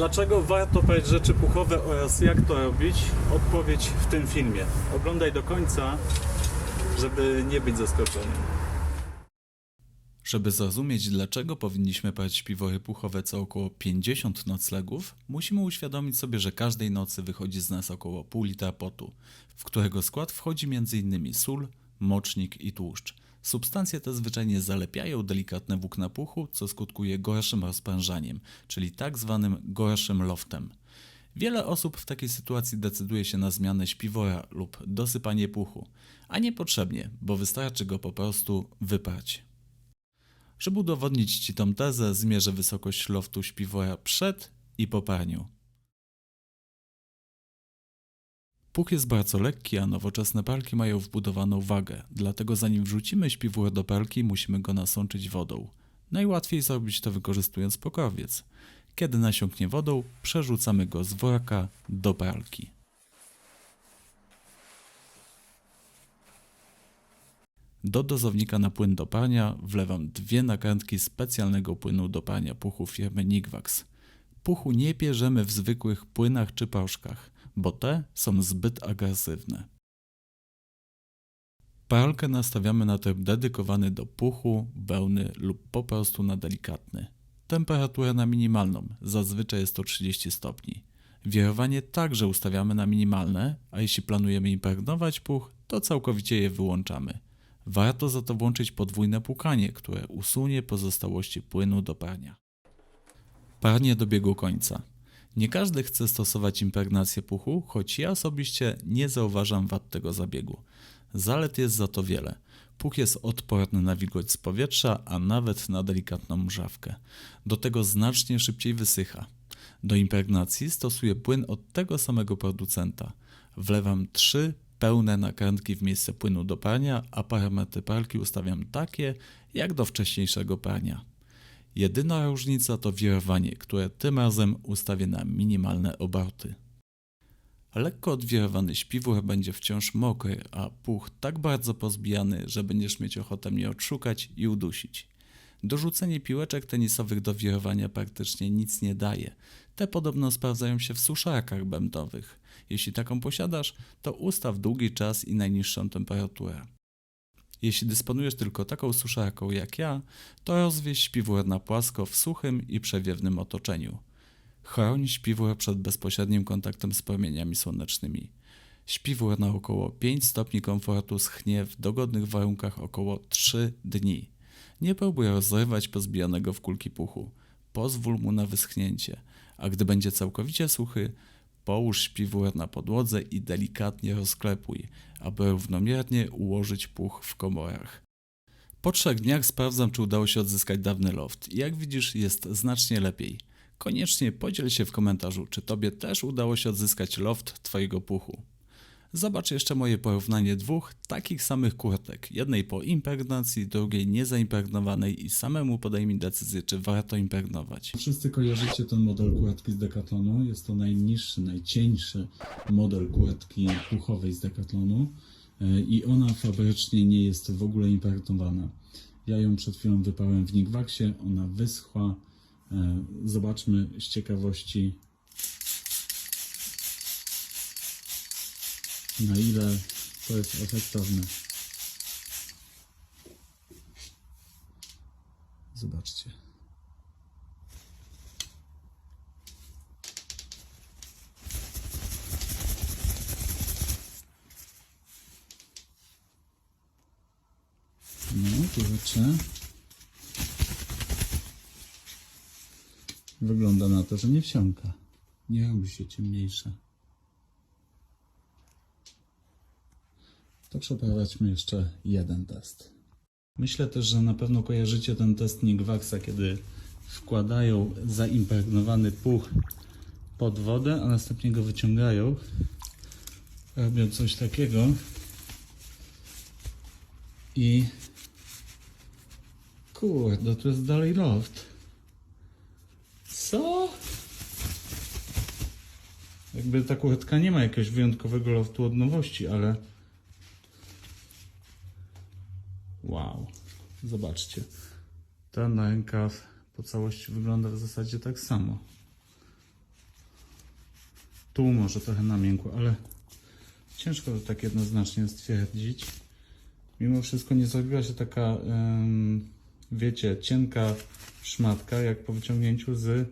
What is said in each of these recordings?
Dlaczego warto prać rzeczy puchowe oraz jak to robić? Odpowiedź w tym filmie. Oglądaj do końca, żeby nie być zaskoczonym. Żeby zrozumieć, dlaczego powinniśmy brać piwory puchowe co około 50 noclegów, musimy uświadomić sobie, że każdej nocy wychodzi z nas około pół litra potu, w którego skład wchodzi m.in. sól, mocznik i tłuszcz. Substancje te zwyczajnie zalepiają delikatne włókna puchu, co skutkuje gorszym rozprężaniem, czyli tak zwanym gorszym loftem. Wiele osób w takiej sytuacji decyduje się na zmianę śpiwora lub dosypanie puchu, a niepotrzebnie, bo wystarczy go po prostu wyprać. Żeby udowodnić Ci tą tezę, zmierzę wysokość loftu śpiwora przed i po praniu. Puch jest bardzo lekki, a nowoczesne pralki mają wbudowaną wagę, dlatego zanim wrzucimy śpiwór do pralki, musimy go nasączyć wodą. Najłatwiej zrobić to wykorzystując pokrowiec. Kiedy nasiąknie wodą, przerzucamy go z worka do pralki. Do dozownika na płyn do prania wlewam dwie nakrętki specjalnego płynu do prania puchu firmy Nigwax. Puchu nie bierzemy w zwykłych płynach czy proszkach, bo te są zbyt agresywne. Pralkę nastawiamy na tryb dedykowany do puchu, wełny lub po prostu na delikatny. Temperaturę na minimalną, zazwyczaj jest to 30 stopni. Wirowanie także ustawiamy na minimalne, a jeśli planujemy impregnować puch, to całkowicie je wyłączamy. Warto za to włączyć podwójne płukanie, które usunie pozostałości płynu do prania. Pranie dobiegło końca. Nie każdy chce stosować impregnację puchu, choć ja osobiście nie zauważam wad tego zabiegu. Zalet jest za to wiele. Puch jest odporny na wilgoć z powietrza, a nawet na delikatną mrzawkę. Do tego znacznie szybciej wysycha. Do impregnacji stosuję płyn od tego samego producenta. Wlewam trzy pełne nakrętki w miejsce płynu do prania, a parametry pralki ustawiam takie, jak do wcześniejszego prania. Jedyna różnica to wirowanie, które tym razem ustawię na minimalne obroty. Lekko odwirowany śpiwór będzie wciąż mokry, a puch tak bardzo pozbijany, że będziesz mieć ochotę mnie odszukać i udusić. Dorzucenie piłeczek tenisowych do wirowania praktycznie nic nie daje. Te podobno sprawdzają się w suszarkach bębnowych. Jeśli taką posiadasz, to ustaw długi czas i najniższą temperaturę. Jeśli dysponujesz tylko taką suszarką jak ja, to rozwieź śpiwór na płasko w suchym i przewiewnym otoczeniu. Chroń śpiwór przed bezpośrednim kontaktem z promieniami słonecznymi. Śpiwór na około 5 stopni komfortu schnie w dogodnych warunkach około 3 dni. Nie próbuj rozrywać pozbijanego w kulki puchu. Pozwól mu na wyschnięcie, a gdy będzie całkowicie suchy, połóż śpiwór na podłodze i delikatnie rozklepuj, aby równomiernie ułożyć puch w komorach. Po trzech dniach sprawdzam, czy udało się odzyskać dawny loft. Jak widzisz, jest znacznie lepiej. Koniecznie podziel się w komentarzu, czy tobie też udało się odzyskać loft twojego puchu. Zobacz jeszcze moje porównanie dwóch takich samych kurtek. Jednej po impregnacji, drugiej niezaimpregnowanej i samemu podaj mi decyzję, czy warto impregnować. Wszyscy kojarzycie ten model kurtki z Decathlonu. Jest to najniższy, najcieńszy model kurtki puchowej z Decathlonu e, i ona fabrycznie nie jest w ogóle impregnowana. Ja ją przed chwilą wypałem w Nigwaxie, ona wyschła. E, Zobaczmy z ciekawości na ile to jest efektowne. Zobaczcie. No, kurczę. Wygląda na to, że nie wsiąka. Nie robi się ciemniejsze. To przeprowadźmy jeszcze jeden test. Myślę też, że na pewno kojarzycie ten test Nigwaxa, kiedy wkładają zaimpregnowany puch pod wodę, a następnie go wyciągają. Robią coś takiego. I kurde, to jest dalej loft. Co? Jakby ta kurtka nie ma jakiegoś wyjątkowego loftu od nowości, ale Wow, zobaczcie. Ten rękaw po całości wygląda w zasadzie tak samo. tu może trochę namiękło, ale ciężko to tak jednoznacznie stwierdzić. Mimo wszystko nie zrobiła się taka, wiecie, cienka szmatka, jak po wyciągnięciu z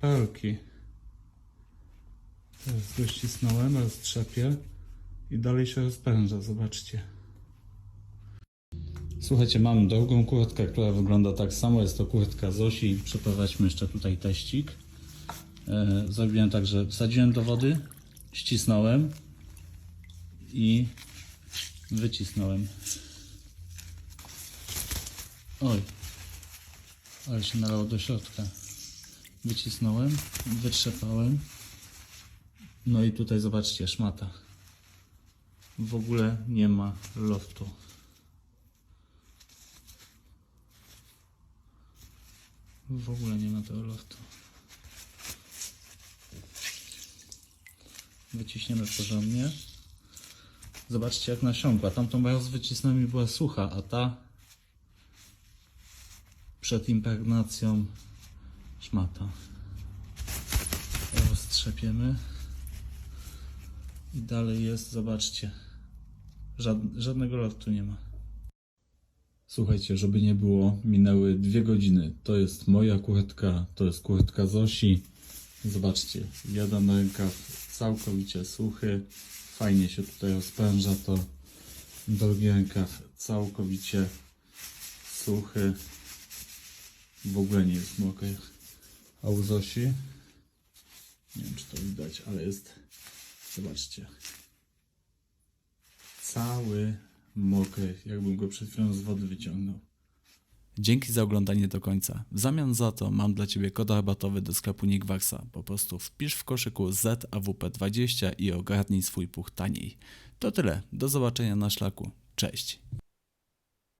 pełki. Teraz go ścisnąłem, roztrzepię i dalej się rozpędza, zobaczcie. Słuchajcie, mam drugą kurtkę, która wygląda tak samo. Jest to kurtka Zosi. Przeprowadźmy jeszcze tutaj teścik. E, zrobiłem tak, że wsadziłem do wody, ścisnąłem i wycisnąłem. Oj, ale się nalało do środka. Wycisnąłem, wytrzepałem. No i tutaj zobaczcie, szmata. W ogóle nie ma loftu. W ogóle nie ma tego loftu. Wyciśniemy porządnie. Zobaczcie jak nasiąkła. Tamtą raz wycisnąłem i była sucha, a ta przed impregnacją szmata. Roztrzepiemy. I dalej jest, zobaczcie. Żad, żadnego loftu nie ma. Słuchajcie, żeby nie było, minęły dwie godziny. To jest moja kurtka, to jest kurtka Zosi. Zobaczcie, jeden rękaw całkowicie suchy. Fajnie się tutaj rozpręża to. Drugi rękaw całkowicie suchy. W ogóle nie jest mokry. A u Zosi, nie wiem czy to widać, ale jest, zobaczcie, cały mokry, jakbym go przed chwilą z wody wyciągnął. Dzięki za oglądanie do końca. W zamian za to mam dla Ciebie kod rabatowy do sklepu Nickwaxa. Po prostu wpisz w koszyku ZAWP20 i ogarnij swój puch taniej. To tyle. Do zobaczenia na szlaku. Cześć.